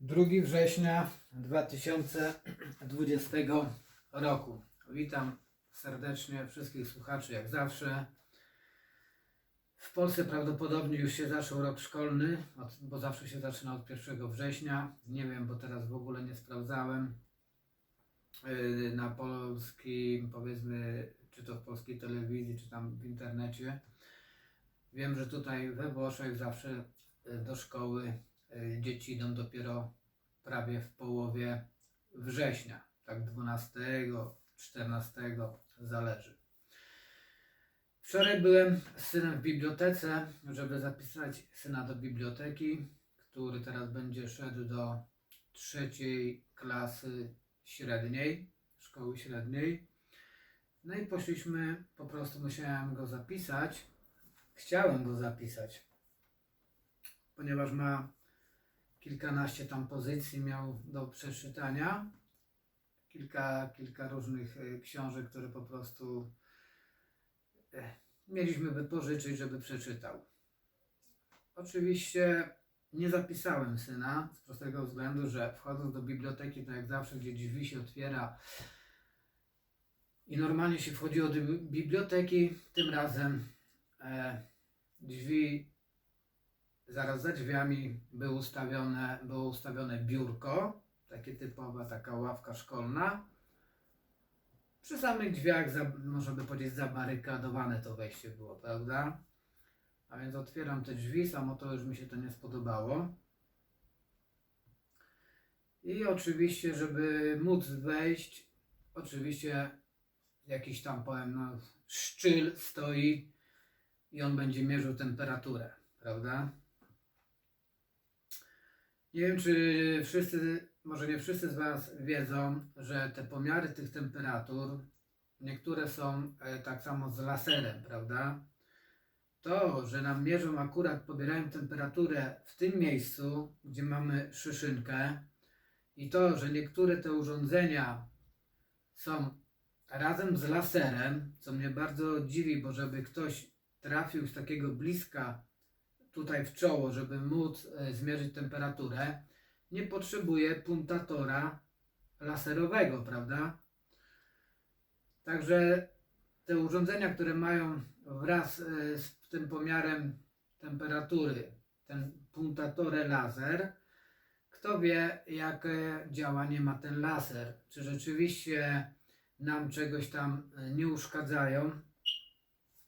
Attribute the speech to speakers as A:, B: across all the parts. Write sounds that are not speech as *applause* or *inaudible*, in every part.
A: 2 września 2020 roku. Witam serdecznie wszystkich słuchaczy, jak zawsze. W Polsce prawdopodobnie już się zaczął rok szkolny, bo zawsze się zaczyna od 1 września. Nie wiem, bo teraz w ogóle nie sprawdzałem yy, na polskim, powiedzmy, czy to w polskiej telewizji, czy tam w internecie. Wiem, że tutaj we Włoszech zawsze yy, do szkoły dzieci idą dopiero prawie w połowie września, tak 12, 14, zależy. Wczoraj byłem z synem w bibliotece, żeby zapisać syna do biblioteki, który teraz będzie szedł do trzeciej klasy średniej, szkoły średniej. No i poszliśmy, po prostu musiałem go zapisać. Chciałem go zapisać, ponieważ ma kilkanaście tam pozycji miał do przeczytania. Kilka, kilka różnych e, książek, które po prostu e, mieliśmy wypożyczyć, żeby przeczytał. Oczywiście nie zapisałem syna z prostego względu, że wchodząc do biblioteki, tak jak zawsze, gdzie drzwi się otwiera i normalnie się wchodziło do bi- biblioteki, tym razem e, drzwi zaraz za drzwiami było ustawione, było ustawione biurko, takie typowa taka ławka szkolna. Przy samych drzwiach, za, można by powiedzieć, zabarykadowane to wejście było, prawda? A więc otwieram te drzwi, samo to już mi się to nie spodobało. I oczywiście, żeby móc wejść, oczywiście jakiś tam powiem, no, szczyl stoi i on będzie mierzył temperaturę, prawda? Nie wiem, czy wszyscy, może nie wszyscy z Was wiedzą, że te pomiary tych temperatur, niektóre są e, tak samo z laserem, prawda? To, że nam mierzą akurat, pobierają temperaturę w tym miejscu, gdzie mamy szyszynkę i to, że niektóre te urządzenia są razem z laserem, co mnie bardzo dziwi, bo żeby ktoś trafił z takiego bliska tutaj w czoło, żeby móc e, zmierzyć temperaturę, nie potrzebuje puntatora laserowego, prawda? Także te urządzenia, które mają wraz e, z tym pomiarem temperatury, ten puntatore laser, kto wie, jakie działanie ma ten laser? Czy rzeczywiście nam czegoś tam e, nie uszkadzają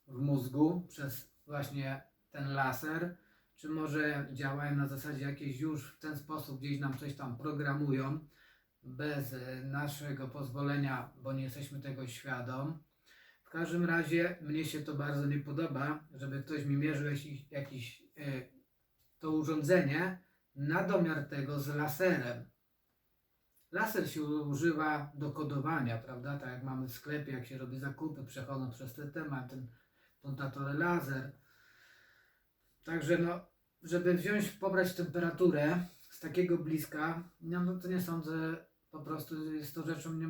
A: w mózgu przez właśnie ten laser, czy może działają na zasadzie jakiejś już w ten sposób, gdzieś nam coś tam programują bez e, naszego pozwolenia, bo nie jesteśmy tego świadom. W każdym razie mnie się to bardzo nie podoba, żeby ktoś mi mierzył jakiś, e, to urządzenie na domiar tego z laserem. Laser się używa do kodowania, prawda? Tak jak mamy w sklepie, jak się robi zakupy, przechodzą przez ten temat, ten puntator laser. Także no, żeby wziąć, pobrać temperaturę z takiego bliska, no, no to nie sądzę, po prostu jest to rzeczą nie...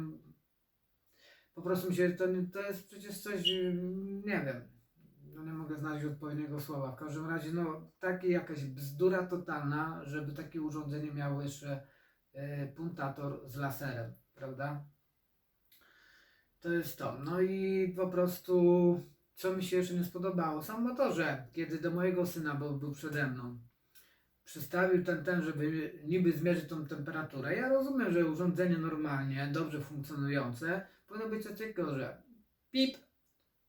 A: Po prostu mi się, to, to jest przecież coś, nie wiem, no nie mogę znaleźć odpowiedniego słowa. W każdym razie, no, takie jakaś bzdura totalna, żeby takie urządzenie miało jeszcze e, puntator z laserem, prawda? To jest to. No i po prostu, co mi się jeszcze nie spodobało, samo to, że kiedy do mojego syna, bo był przede mną, przystawił ten, ten, żeby niby zmierzyć tą temperaturę. Ja rozumiem, że urządzenie normalnie, dobrze funkcjonujące, powinno być coś takiego, że pip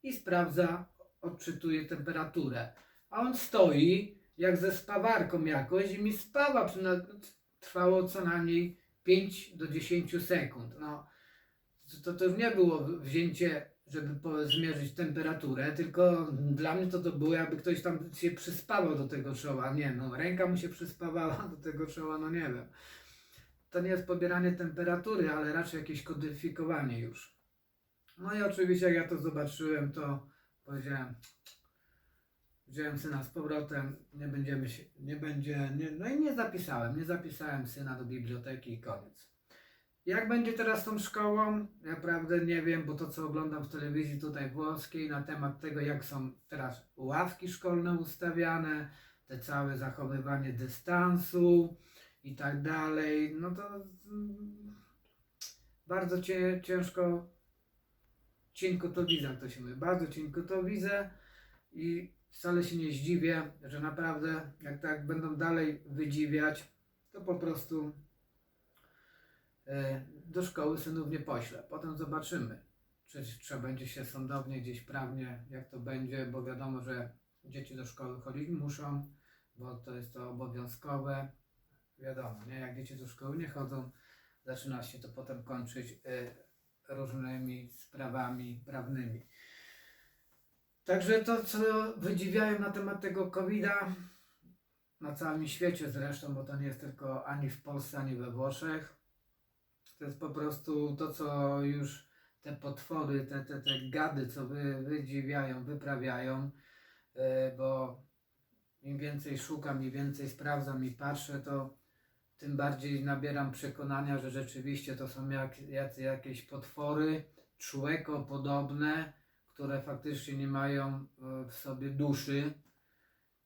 A: i sprawdza, odczytuje temperaturę. A on stoi jak ze spawarką jakoś i mi spawa, trwało co najmniej 5 do 10 sekund. No, to, to już nie było wzięcie, żeby po- zmierzyć temperaturę, tylko dla mnie to to było jakby ktoś tam się przyspawał do tego czoła. Nie no, ręka mu się przyspawała do tego czoła, no nie wiem. To nie jest pobieranie temperatury, ale raczej jakieś kodyfikowanie już. No i oczywiście jak ja to zobaczyłem, to powiedziałem, wziąłem syna z powrotem, nie będziemy się, nie będzie, nie, no i nie zapisałem, nie zapisałem syna do biblioteki i koniec. Jak będzie teraz tą szkołą? Naprawdę nie wiem, bo to co oglądam w telewizji tutaj włoskiej na temat tego, jak są teraz ławki szkolne ustawiane, te całe zachowywanie dystansu i tak dalej, no to mm, bardzo cie, ciężko, cienko to widzę, to się mówi, bardzo cienko to widzę i wcale się nie zdziwię, że naprawdę jak tak będą dalej wydziwiać, to po prostu do szkoły synów nie poślę. Potem zobaczymy, czy trzeba będzie się sądownie, gdzieś prawnie, jak to będzie, bo wiadomo, że dzieci do szkoły chodzić muszą, bo to jest to obowiązkowe. Wiadomo, nie? Jak dzieci do szkoły nie chodzą, zaczyna się to potem kończyć y, różnymi sprawami prawnymi. Także to, co wydziwiają na temat tego COVID-a, na całym świecie zresztą, bo to nie jest tylko ani w Polsce, ani we Włoszech, to jest po prostu to, co już te potwory, te, te, te gady, co wy, wydziwiają, wyprawiają, y, bo im więcej szukam, im więcej sprawdzam i patrzę, to tym bardziej nabieram przekonania, że rzeczywiście to są jak, jacy, jakieś potwory człowiekopodobne, które faktycznie nie mają e, w sobie duszy,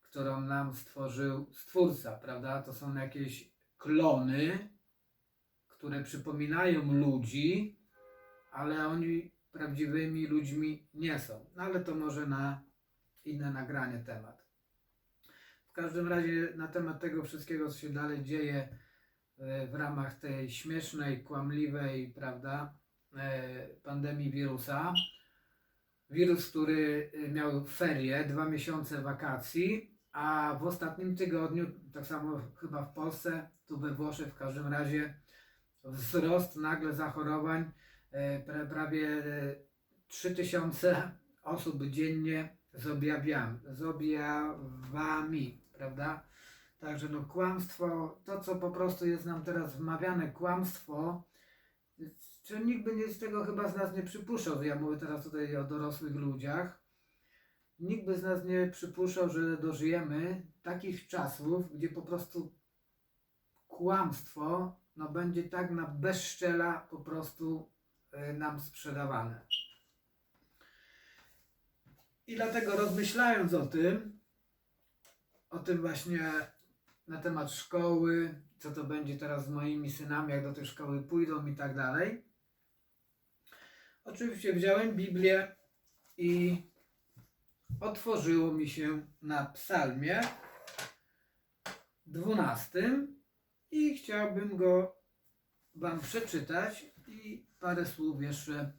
A: którą nam stworzył Stwórca, prawda? To są jakieś klony, które przypominają ludzi, ale oni prawdziwymi ludźmi nie są. No ale to może na inne nagranie temat. W każdym razie na temat tego wszystkiego, co się dalej dzieje e, w ramach tej śmiesznej, kłamliwej, prawda, e, pandemii wirusa. Wirus, który e, miał ferie, dwa miesiące wakacji, a w ostatnim tygodniu, tak samo chyba w Polsce, tu we Włoszech w każdym razie, wzrost nagle zachorowań, e, pra, prawie e, 3000 osób dziennie z objawami, z objawami, prawda? Także no kłamstwo, to co po prostu jest nam teraz wmawiane, kłamstwo, czy nikt by nie, z tego chyba z nas nie przypuszczał, ja mówię teraz tutaj o dorosłych ludziach, nikt by z nas nie przypuszczał, że dożyjemy takich czasów, gdzie po prostu kłamstwo no, będzie tak na bezszczela po prostu y, nam sprzedawane. I dlatego rozmyślając o tym, o tym właśnie na temat szkoły, co to będzie teraz z moimi synami, jak do tej szkoły pójdą i tak dalej. Oczywiście wziąłem Biblię i otworzyło mi się na psalmie 12 i chciałbym go Wam przeczytać i parę słów jeszcze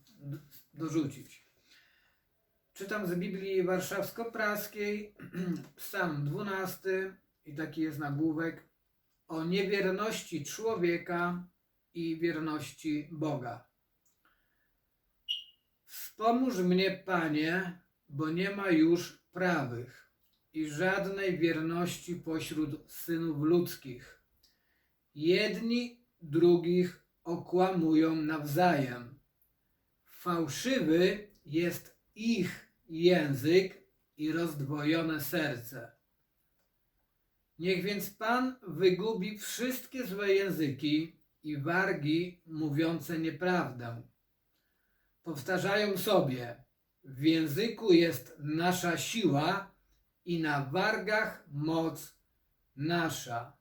A: dorzucić. Czytam z Biblii Warszawsko-Praskiej, *clears throat* psalm 12 i taki jest nagłówek o niewierności człowieka i wierności Boga. Wspomóż mnie, Panie, bo nie ma już prawych i żadnej wierności pośród synów ludzkich. Jedni drugich okłamują nawzajem. Fałszywy jest ich język i rozdwojone serce. Niech więc Pan wygubi wszystkie złe języki i wargi mówiące nieprawdę. Powtarzają sobie, w języku jest nasza siła i na wargach moc nasza.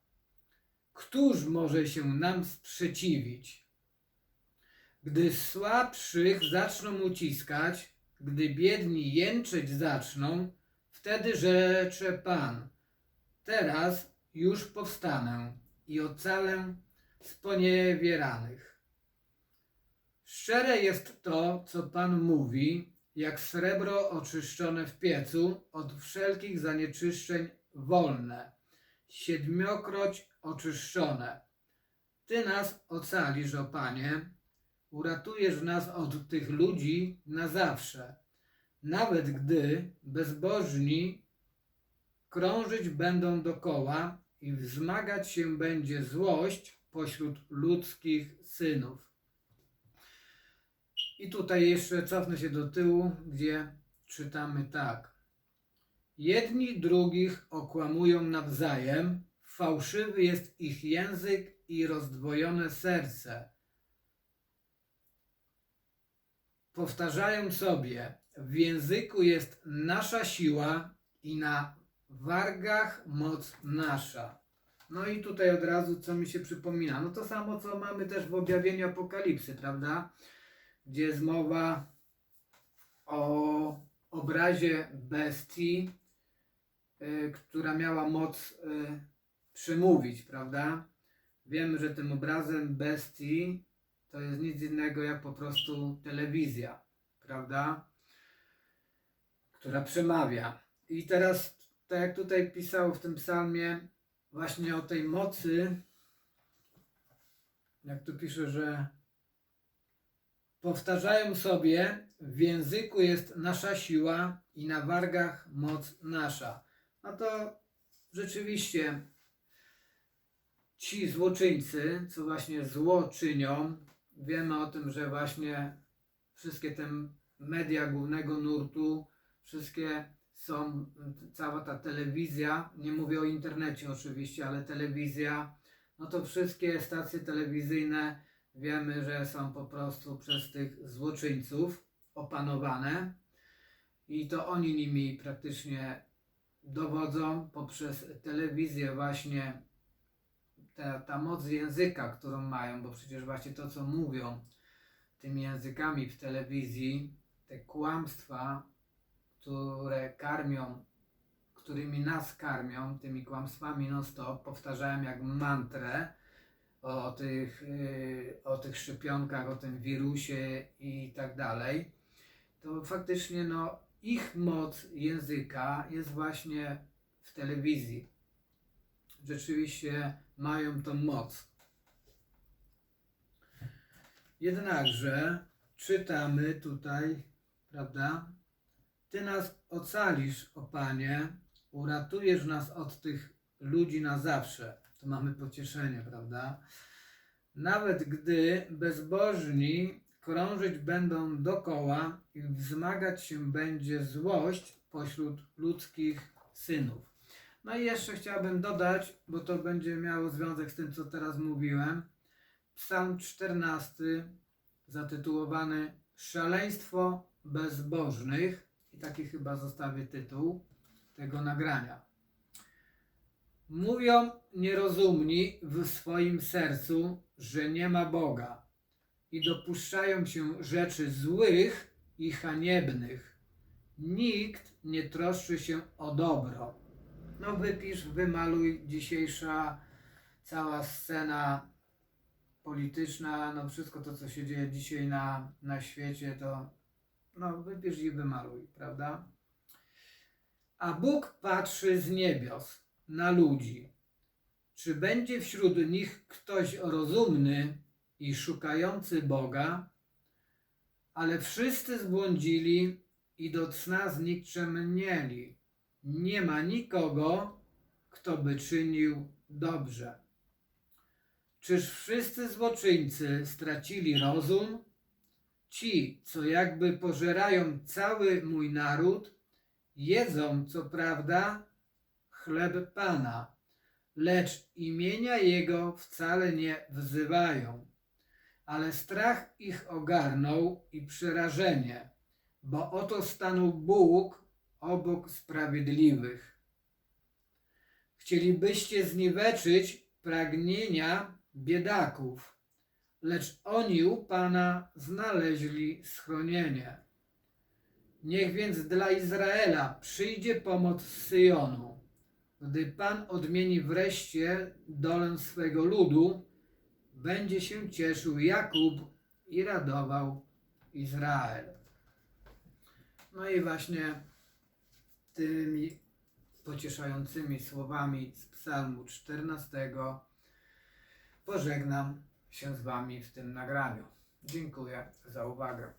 A: Któż może się nam sprzeciwić? Gdy słabszych zaczną uciskać, gdy biedni jęczeć zaczną, wtedy rzecze Pan, teraz już powstanę i ocalę sponiewieranych. Szczere jest to, co Pan mówi, jak srebro oczyszczone w piecu, od wszelkich zanieczyszczeń wolne, siedmiokroć oczyszczone. Ty nas ocalisz, o Panie, uratujesz nas od tych ludzi na zawsze, nawet gdy bezbożni krążyć będą dokoła i wzmagać się będzie złość pośród ludzkich synów. I tutaj jeszcze cofnę się do tyłu, gdzie czytamy tak. Jedni drugich okłamują nawzajem, fałszywy jest ich język i rozdwojone serce. Powtarzają sobie, w języku jest nasza siła i na wargach moc nasza. No i tutaj od razu co mi się przypomina? No to samo co mamy też w objawieniu Apokalipsy, prawda? Gdzie jest mowa o obrazie bestii, która miała moc y, przemówić, prawda? Wiemy, że tym obrazem bestii to jest nic innego jak po prostu telewizja, prawda? Która przemawia. I teraz, tak jak tutaj pisało w tym psalmie, właśnie o tej mocy, jak tu pisze, że powtarzają sobie, w języku jest nasza siła i na wargach moc nasza. No to rzeczywiście ci złoczyńcy, co właśnie zło czynią, wiemy o tym, że właśnie wszystkie te media głównego nurtu, wszystkie są, cała ta telewizja, nie mówię o internecie oczywiście, ale telewizja, no to wszystkie stacje telewizyjne wiemy, że są po prostu przez tych złoczyńców opanowane i to oni nimi praktycznie dowodzą poprzez telewizję właśnie ta, ta moc języka, którą mają, bo przecież właśnie to, co mówią tymi językami w telewizji, te kłamstwa, które karmią, którymi nas karmią, tymi kłamstwami non-stop, powtarzają jak mantrę o tych, yy, o tych szczepionkach, o tym wirusie i tak dalej, to faktycznie no, ich moc języka jest właśnie w telewizji. Rzeczywiście mają tą moc. Jednakże czytamy tutaj, prawda? Ty nas ocalisz, o Panie, uratujesz nas od tych ludzi na zawsze. To mamy pocieszenie, prawda? Nawet gdy bezbożni krążyć będą dokoła i wzmagać się będzie złość pośród ludzkich synów. No i jeszcze chciałbym dodać, bo to będzie miało związek z tym, co teraz mówiłem. Psalm 14, zatytułowany Szaleństwo bezbożnych. I taki chyba zostawię tytuł tego nagrania. Mówią nierozumni w swoim sercu, że nie ma Boga i dopuszczają się rzeczy złych i haniebnych. Nikt nie troszczy się o dobro. No wypisz, wymaluj dzisiejsza cała scena polityczna, no wszystko to, co się dzieje dzisiaj na, na świecie, to no wypisz i wymaluj, prawda? A Bóg patrzy z niebios na ludzi. Czy będzie wśród nich ktoś rozumny i szukający Boga? Ale wszyscy zbłądzili i do cna znikczemnieli. Nie ma nikogo, kto by czynił dobrze. Czyż wszyscy złoczyńcy stracili rozum? Ci, co jakby pożerają cały mój naród, jedzą co prawda chleb Pana, lecz imienia Jego wcale nie wzywają. Ale strach ich ogarnął i przerażenie, bo oto stanął Bóg obok sprawiedliwych. Chcielibyście zniweczyć pragnienia biedaków, lecz oni u Pana znaleźli schronienie. Niech więc dla Izraela przyjdzie pomoc z Syjonu, gdy Pan odmieni wreszcie dolę swego ludu, będzie się cieszył Jakub i radował Izrael. No i właśnie tymi pocieszającymi słowami z Psalmu 14 pożegnam się z Wami w tym nagraniu. Dziękuję za uwagę.